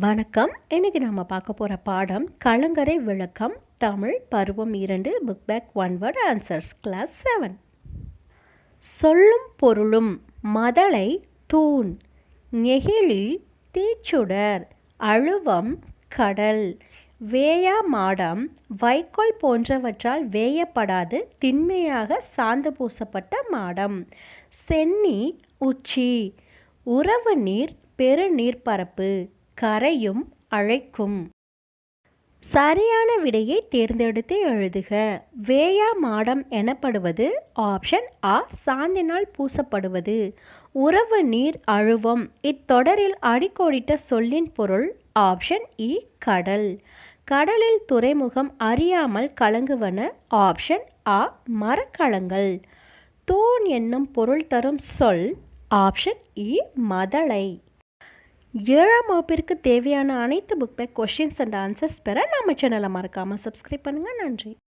வணக்கம். இன்னைக்கு நம்ம பார்க்க போகிற பாடம் கலங்கரை விளக்கம் தமிழ் பருவம் இரண்டு book back one word answers class seven சொல்லும் பொருளும் மதலை தூண் நெகிழி தீச்சுடர் அழுவம் கடல் வேயா மாடம் வைக்கோல் போன்றவற்றால் வேயப்படாது திண்மையாக சாந்து பூசப்பட்ட மாடம். சென்னி உச்சி உறவு நீர் பெருநீர்ப்பரப்பு. கரையும் அழைக்கும். சரியான விடையை தேர்ந்தெடுத்து எழுதுக. வேயா மாடம் எனப்படுவது ஆப்ஷன் ஆ சாந்தினால் பூசப்படுவது. உறவு நீர் அழுவம். இத்தொடரில் அடிக்கோடிட்ட சொல்லின் பொருள் ஆப்ஷன் இ e, கடல். கடலில் துறைமுகம் அறியாமல் கலங்குவன ஆப்ஷன் ஆ மரக்கலங்கள். தூண் என்னும் பொருள் தரும் சொல் ஆப்ஷன் இ மதலை ஏழாம் வகுப்பிற்கு தேவையான அனைத்து book back questions and answers பெற நம்ம சேனலை மறக்காமல் சப்ஸ்கிரைப் பண்ணுங்கள் நன்றி.